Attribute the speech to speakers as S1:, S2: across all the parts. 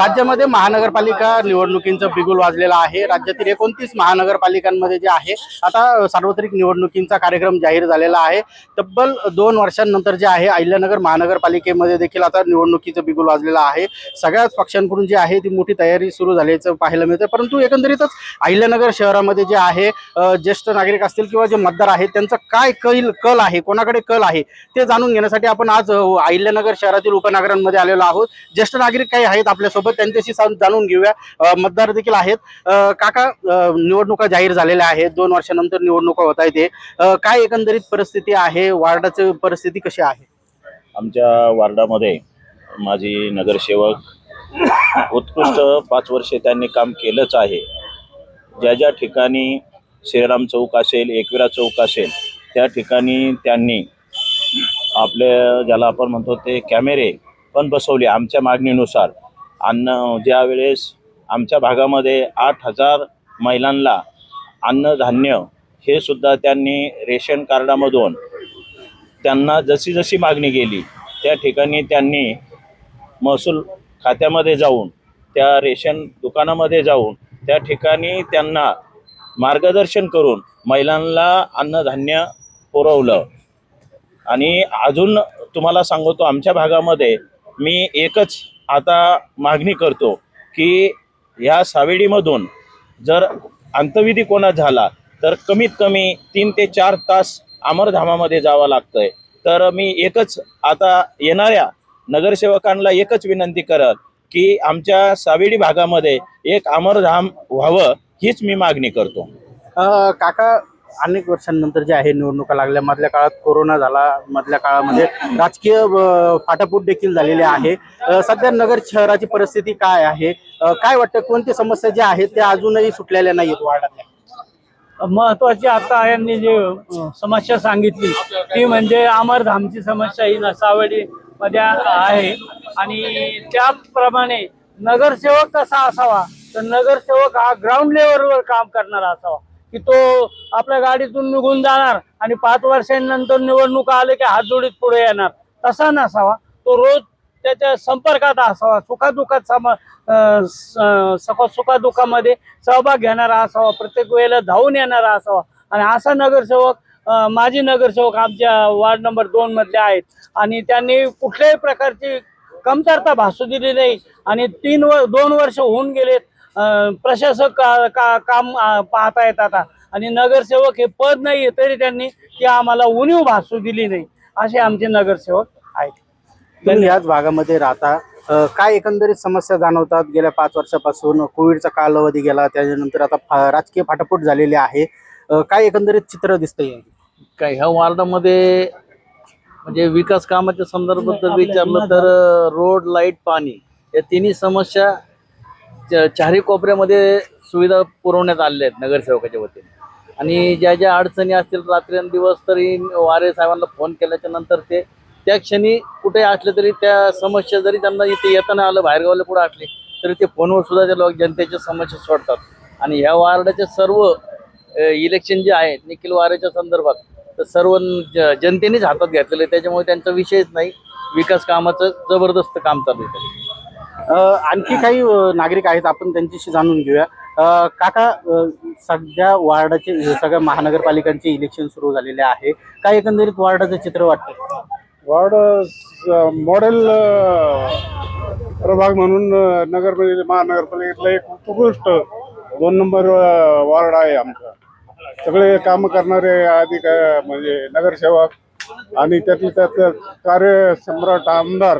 S1: राज्यामध्ये महानगरपालिका निवडणुकींचं बिगुल वाजलेलं आहे. राज्यातील एकोणतीस महानगरपालिकांमध्ये जे आहे आता सार्वत्रिक निवडणुकींचा कार्यक्रम जाहीर झालेला आहे. तब्बल दोन वर्षांनंतर जे आहे अहिल्यानगर महानगरपालिकेमध्ये देखील आता निवडणुकीचं बिगुल वाजलेलं आहे. सगळ्याच पक्षांकडून जी आहे ती मोठी तयारी सुरू झाल्याचं पाहायला मिळतं परंतु एकंदरीतच अहिल्यानगर शहरामध्ये जे आहे ज्येष्ठ नागरिक असतील किंवा जे मतदार आहेत त्यांचं काय कैल कल आहे कोणाकडे कल आहे ते जाणून घेण्यासाठी आपण आज अहिल्यानगर शहरातील उपनगरांमध्ये आलेलो आहोत. ज्येष्ठ नागरिक काही आहेत आपल्यासोबत? त्यांच्याशी जाणून घेऊया. मतदार देखील आहेत. काका निवडणुका जाहीर झालेल्या आहेत. दोन वर्षानंतर निवडणुका होत आहेत काय एकंदरीत परिस्थिती आहे? वार्डाची परिस्थिती कशी आहे?
S2: आमच्या वार्डामध्ये माझी नगरसेवक उत्कृष्ट पाच वर्षे त्यांनी काम केलंच आहे. ज्या ज्या ठिकाणी श्रीराम चौक असेल एकविरा चौक असेल त्या ठिकाणी त्यांनी आपले ज्याला आपण म्हणतो ते कॅमेरे पण बसवले आमच्या मागणीनुसार. अन्न ज्यावेळेस आमच्या भागामध्ये आठ हजार महिलांना अन्नधान्य हे सुद्धा त्यांनी रेशन कार्डामधून त्यांना जशी जशी मागणी गेली त्या ठिकाणी त्यांनी महसूल खात्यामध्ये जाऊन त्या रेशन दुकानामध्ये जाऊन त्या ठिकाणी त्यांना मार्गदर्शन करून महिलांना अन्नधान्य पुरवलं. आणि अजून तुम्हाला सांगतो आमच्या भागामध्ये मी एकच आता मागणी करतो की ह्या सावेडीमधून जर अंतविधी कोणा झाला तर कमीत कमी तीन ते चार तास अमरधामामध्ये जावं लागतंय. तर मी एकच आता येणाऱ्या नगरसेवकांना एकच विनंती करत की आमच्या सावेडी भागामध्ये एक अमरधाम व्हावं हीच मी मागणी करतो.
S1: काका अनेक वर्षांनंतर जे आहे निवडणुका लागल्या मधल्या काळात कोरोना झाला मधल्या काळामध्ये राजकीय फाटाफूट देखील झालेली आहे. सध्या नगर शहराची परिस्थिती काय आहे? काय वाटतं? कोणती समस्या ज्या आहेत त्या अजूनही सुटलेल्या नाहीत वार्डातल्या?
S3: महत्वाची आता यांनी जे समस्या सांगितली ती म्हणजे अमरधामची समस्या ही नसावडी मध्ये आहे. आणि त्याप्रमाणे नगरसेवक कसा असावा? तर नगरसेवक हा ग्राउंड लेवलवर काम करणारा असावा. की तो आपल्या गाडीतून निघून जाणार आणि पाच वर्षांनंतर निवडणूक आले की हात जोडीत पुढे येणार. तसा नसावा. तो रोज त्याच्या संपर्कात असावा. सुखादुखात समा स- सुखादुखामध्ये सहभाग घेणारा असावा. प्रत्येक वेळेला धावून येणारा असावा. आणि असा नगरसेवक माजी नगरसेवक आमच्या वार्ड नंबर दोन मधले आहेत. आणि त्यांनी कुठल्याही प्रकारची कमतरता भासू दिली नाही. आणि तीन व दोन वर्ष होऊन गेलेत. प्रशासक का, का, काम पाहता येत आता. आणि नगरसेवक हे पद नाही तरी त्यांनी ती आम्हाला उणीव भासू दिली नाही असे आमचे नगरसेवक आहेत.
S1: तुम्ही याच भागामध्ये राहता. काय एकंदरीत समस्या जाणवतात? गेल्या पाच वर्षापासून कोविडचा कालावधी गेला त्याच्यानंतर आता राजकीय फाटाफूट झालेली आहे. काय एकंदरीत चित्र दिसतंय?
S4: काय ह्या वार्डामध्ये म्हणजे विकास कामाच्या संदर्भात जर विचारलं तर रोड लाइट पाणी या तिन्ही समस्या चारही कोपऱ्यामध्ये सुविधा पुरवण्यात आलेल्या आहेत नगरसेवकाच्या वतीने. आणि ज्या ज्या अडचणी असतील रात्रंदिवस तरी वारे साहेबांना फोन केल्याच्यानंतर ते त्या क्षणी कुठे असले तरी त्या समस्या जरी त्यांना इथे येताना आलं बाहेरगावला कुठं असले तरी ते फोनवर सुद्धा ते लोक जनतेच्या समस्या सोडतात. आणि ह्या वार्डाचे सर्व इलेक्शन जे आहे निखिल वारेच्या संदर्भात तर सर्व जनतेनेच हातात घेतलेलं आहे त्याच्यामुळे त्यांचा विषयच नाही. विकास कामाचं जबरदस्त काम चालू आहे.
S1: आणखी काही नागरिक आहेत आपण त्यांच्याशी जाणून घेऊया. काका सध्या वार्डाचे सगळ्या महानगरपालिकांचे इलेक्शन सुरू झालेले आहे. काय एकंदरीत वार्डाचं चित्र वाटतं?
S5: वार्ड मॉडेल प्रभाग म्हणून नगरपालिका महानगरपालिकेतला एक उत्कृष्ट दोन नंबर वार्ड आहे आमचा. सगळे काम करणारे अधिक म्हणजे नगरसेवक आणि त्यातले त्यात कार्य सम्राट आमदार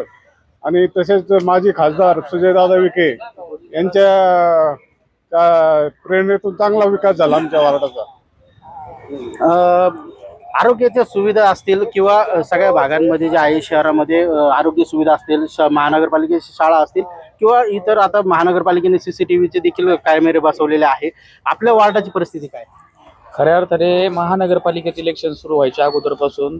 S5: आणि तसेच माजी खासदार सुजयदादा विखे यांच्या त्या प्रेरणेतून चांगला विकास झाला आमच्या वार्डाचा.
S1: आरोग्याच्या सुविधा असतील किंवा सगळ्या भागांमध्ये जे आहे शहरामध्ये आरोग्य सुविधा असतील श महानगरपालिकेची शाळा असतील किंवा इतर आता महानगरपालिकेने सीसीटीव्हीचे देखील कॅमेरे बसवलेले आहे. आपल्या वार्डाची परिस्थिती काय?
S6: खऱ्या अर्थाने महानगरपालिकेचे इलेक्शन सुरू व्हायच्या अगोदरपासून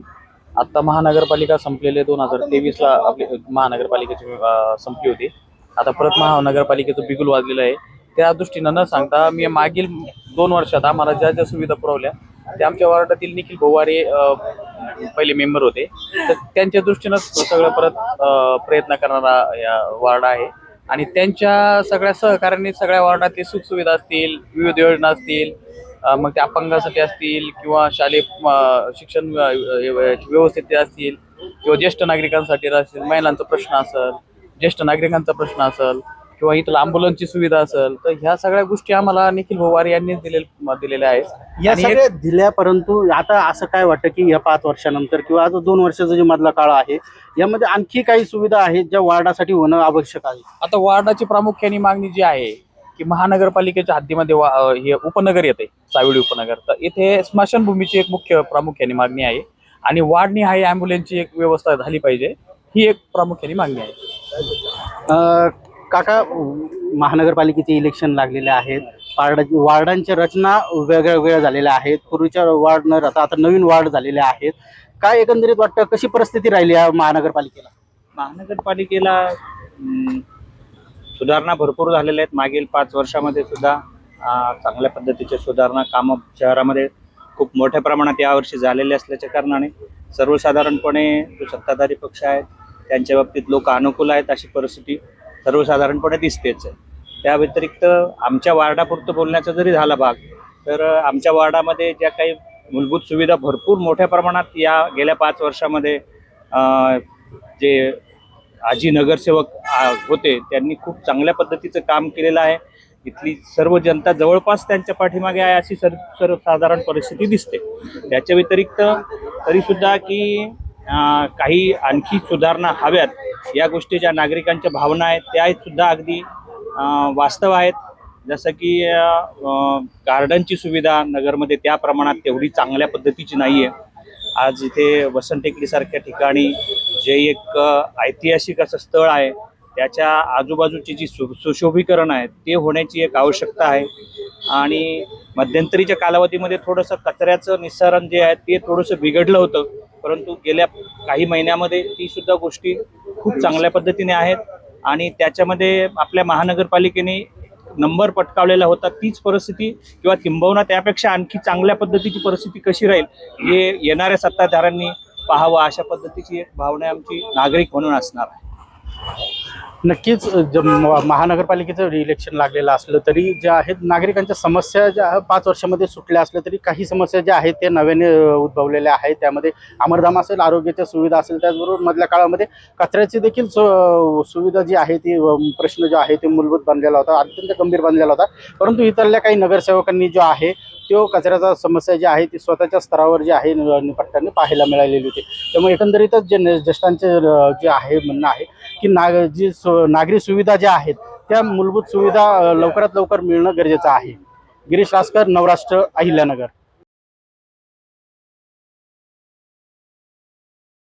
S6: आता महानगरपालिका संपलेले दोन हजार तेवीसला आपली महानगरपालिकेची अं, संपली होती. आता परत महानगरपालिकेचं बिगुल वाजलेलं आहे. त्या दृष्टीनं न सांगता मी मागील दोन वर्षात आम्हाला ज्या ज्या सुविधा पुरवल्या त्या आमच्या वार्डातील निखिल भोवारे अं, पहिले मेंबर होते. तर त्यांच्या दृष्टीनं सगळं परत अं, प्रयत्न करणारा या वार्ड आहे. आणि त्यांच्या सगळ्या सहकार्याने सगळ्या वार्डातली सुखसुविधा असतील विविध योजना असतील मग ते अपंगासाठी असतील किंवा शालेय शिक्षण व्यवस्थित असतील किंवा ज्येष्ठ नागरिकांसाठी असतील महिलांचा प्रश्न असेल ज्येष्ठ नागरिकांचा प्रश्न असेल किंवा इथं अँब्युलन्सची सुविधा असेल तर ह्या सगळ्या गोष्टी आम्हाला निखिल भोवार यांनीच दिले दिलेल्या आहेत.
S1: या सगळ्या दिल्या परंतु आता असं काय वाटतं की या पाच वर्षानंतर किंवा आता दोन वर्षाचा जे मधला काळ आहे यामध्ये आणखी काही सुविधा आहेत ज्या वार्डासाठी होणं आवश्यक आहे?
S6: आता वार्डाची प्रामुख्याने मागणी जी आहे की महानगरपालिकेच्या हद्दीमध्ये वा हे उपनगर येते साविडी उपनगर. तर इथे स्मशानभूमीची एक मुख्य प्रामुख्याने मागणी आहे. आणि वाढणी आहे अँब्युलन्सची एक व्यवस्था झाली पाहिजे. ही एक प्रामुख्याने मागणी आहे.
S1: अं, काका महानगरपालिकेचे इलेक्शन लागलेले आहेत. वार्ड वार्डांच्या रचना वेगळ्या वेगळ्या झालेल्या आहेत. पूर्वीच्या वार्ड न राहता आता नवीन वार्ड झालेले आहेत. काय एकंदरीत वाटतं कशी परिस्थिती राहिली या महानगरपालिकेला?
S7: महानगरपालिकेला सुधारणा भरपूर झालेल्या आहेत. मागील पाच वर्षामध्ये सुद्धा चांगल्या पद्धतीचे सुधारणा कामं शहरामध्ये खूप मोठ्या प्रमाणात यावर्षी झालेले असल्याच्या कारणाने सर्वसाधारणपणे जो सत्ताधारी पक्ष आहे त्यांच्या बाबतीत लोक अनुकूल आहेत अशी परिस्थिती सर्वसाधारणपणे दिसतेच आहे. त्या व्यतिरिक्त आमच्या वार्डापुरतं बोलण्याचा जरी झाला भाग तर आमच्या वार्डामध्ये ज्या काही मूलभूत सुविधा भरपूर मोठ्या प्रमाणात या गेल्या पाच वर्षामध्ये जे आजी नगरसेवक होते त्यांनी खूप चांगल्या पद्धतीचं काम केलेलं आहे. इथली सर्व जनता जवळपास त्यांच्या पाठीमागे आहे अशी सर सर्वसाधारण परिस्थिती दिसते. त्याच्या व्यतिरिक्त तरीसुद्धा की काही आणखी सुधारणा हव्यात या गोष्टी ज्या नागरिकांच्या भावना आहेत त्या सुद्धा अगदी वास्तव आहेत. जसं की गार्डनची सुविधा नगरमध्ये त्या प्रमाणात तेवढी चांगल्या पद्धतीची नाही आहे आज इथे वसंत टेकडीसारख्या ठिकाणी जे एक ऐतिहासिक असं स्थळ आहे त्याच्या आजूबाजूची जी सु सुशोभीकरण आहे ते होण्याची एक आवश्यकता आहे. आणि मध्यंतरीच्या कालावधीमध्ये थोडंसं कचऱ्याचं निस्सारण जे आहे ते थोडंसं बिघडलं होतं. परंतु गेल्या काही महिन्यामध्ये तीसुद्धा गोष्टी खूप चांगल्या पद्धतीने आहेत. आणि त्याच्यामध्ये आपल्या महानगरपालिकेने नंबर पटकावलेला होता तीच परिस्थिती किंवा किंबहुना त्यापेक्षा आणखी चांगल्या पद्धतीची परिस्थिती कशी राहील हे येणाऱ्या सत्ताधाऱ्यांनी पाहावं अशा पद्धतीची एक भावना आमची नागरिक म्हणून असणार आहे.
S1: नक्कीच ज- महानगरपालिकेचं इलेक्शन लागलेलं असलं तरी ज्या आहेत नागरिकांच्या समस्या ज्या पाच वर्षामध्ये सुटल्या असल्या तरी काही समस्या ज्या आहेत त्या नव्याने उद्भवलेल्या आहेत. त्यामध्ये अमरधाम असेल आरोग्याच्या सुविधा असेल त्याचबरोबर मधल्या काळामध्ये कचऱ्याची देखील सु- सुविधा जी आहे ती प्रश्न जो आहे ते मूलभूत बनलेला होता अत्यंत गंभीर बनलेला होता. परंतु इतरल्या काही नगरसेवकांनी जो आहे तो कचऱ्याचा समस्या जी आहे ती स्वतःच्या स्तरावर जी आहे नि- पाहायला मिळालेली होती. त्यामुळे एकंदरीतच जे ज्येष्ठांचे जे आहे म्हणणं आहे की नाग जी सु नागरी सुविधा ज्या आहेत त्या मूलभूत सुविधा लवकरात लवकर मिळणं गरजेचं आहे. गिरीश रासकर नवराष्ट्र अहिल्यानगर.